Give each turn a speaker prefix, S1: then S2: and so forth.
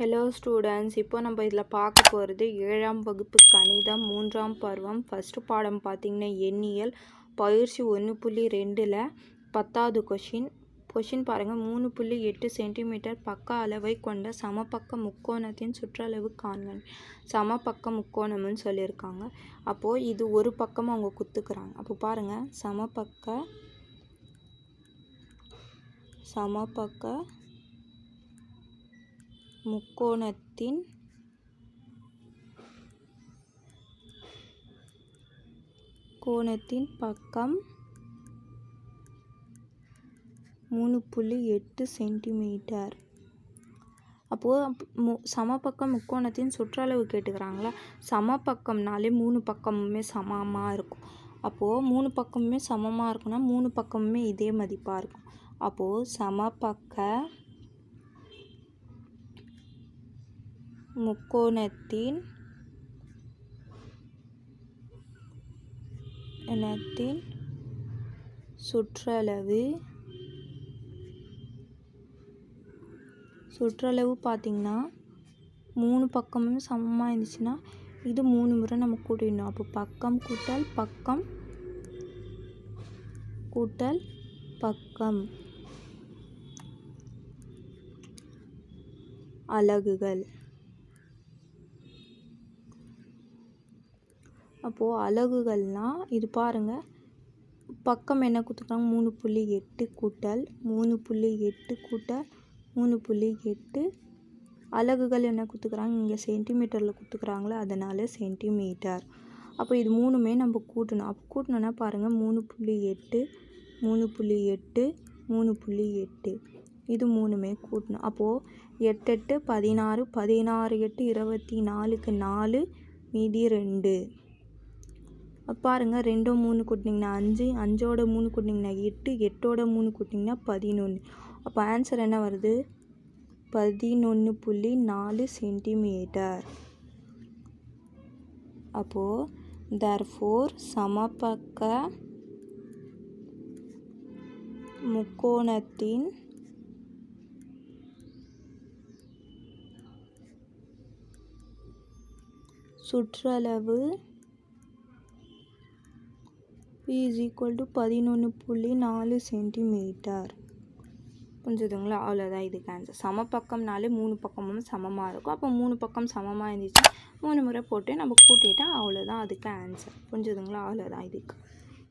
S1: Hello students இப்போ நம்ம இதில் பார்க்க போகிறது ஏழாம் வகுப்பு கணிதம் மூன்றாம் பருவம் ஃபஸ்ட்டு பாடம் பார்த்திங்கன்னா எண்ணியல் பயிற்சி ஒன்று புள்ளி ரெண்டில் பத்தாவது கொஷின் கொஷின் பாருங்கள் மூணு புள்ளி எட்டு சென்டிமீட்டர் பக்க அளவை கொண்ட சமபக்க முக்கோணத்தின் சுற்றளவு காண்கள் சமபக்க முக்கோணம்னு சொல்லியிருக்காங்க. அப்போது இது ஒரு பக்கமாக அவங்க குத்துக்கிறாங்க. அப்போ பாருங்கள் சமபக்க சமபக்க முக்கோணத்தின் கோணத்தின் பக்கம் மூணு புள்ளி எட்டு சென்டிமீட்டர். அப்போது மு சமபக்கம் முக்கோணத்தின் சுற்றளவு கேட்டுக்கிறாங்களா? சமபக்கம்னாலே மூணு பக்கமுமே சமமாக இருக்கும். அப்போது மூணு பக்கமுமே சமமாக இருக்குன்னா மூணு பக்கமுமே இதே மதிப்பாக இருக்கும். அப்போது சமபக்க முக்கோணத்தின் இனத்தின் சுற்றளவு சுற்றளவு பார்த்திங்கன்னா மூணு பக்கமும் சமமாக இருந்துச்சுன்னா இது மூணு முறை நம்ம கூட்டிடணும். அப்போ பக்கம் கூட்டல் பக்கம் கூட்டல் பக்கம். அலகுகள். அப்போது அலகுகள்னால் இது பாருங்கள் பக்கம் என்ன கொடுத்துருக்காங்க மூணு புள்ளி எட்டு கூட்டல் மூணு புள்ளி எட்டு கூட்டல் மூணு புள்ளி எட்டு. அலகுகள் என்ன கொடுத்துக்குறாங்க இங்கே சென்டிமீட்டரில் கொடுத்துக்குறாங்களே அதனால் சென்டிமீட்டர் அப்போ இது மூணுமே நம்ம கூட்டணும். அப்போ கூட்டணுன்னா பாருங்கள் மூணு புள்ளி எட்டு மூணு புள்ளி எட்டு மூணு புள்ளி எட்டு. இது மூணுமே கூட்டணும். அப்போது எட்டு எட்டு பதினாறு பதினாறு எட்டு இருபத்தி நாலுக்கு நாலு மீதி ரெண்டு. பாருங்கள் ரெண்டோ மூணு கூட்டினிங்கன்னா அஞ்சு அஞ்சோட மூணு கூட்டினிங்கன்னா எட்டு எட்டோட மூணு கூட்டினீங்கன்னா பதினொன்று அப்போ ஆன்சர் என்ன வருது? பதினொன்று புள்ளி நாலு சென்டிமீட்டர் அப்போது தர்ஃபோர் சமபக்க முக்கோணத்தின் சுற்றளவு இஸ் ஈக்குவல் டு பதினொன்று புள்ளி நாலு சென்டிமீட்டர் புரிஞ்சுதுங்களா? அவ்வளோதான் இதுக்கு ஆன்சர் சம பக்கம்னாலே மூணு பக்கமும் சமமாக இருக்கும். அப்போ மூணு பக்கம் சமமாக இருந்துச்சு மூணு முறை போட்டு நம்ம கூட்டிட்டா அவ்வளோதான் அதுக்கு ஆன்சர் புரிஞ்சுதுங்களா? அவ்வளோதான் இதுக்கு.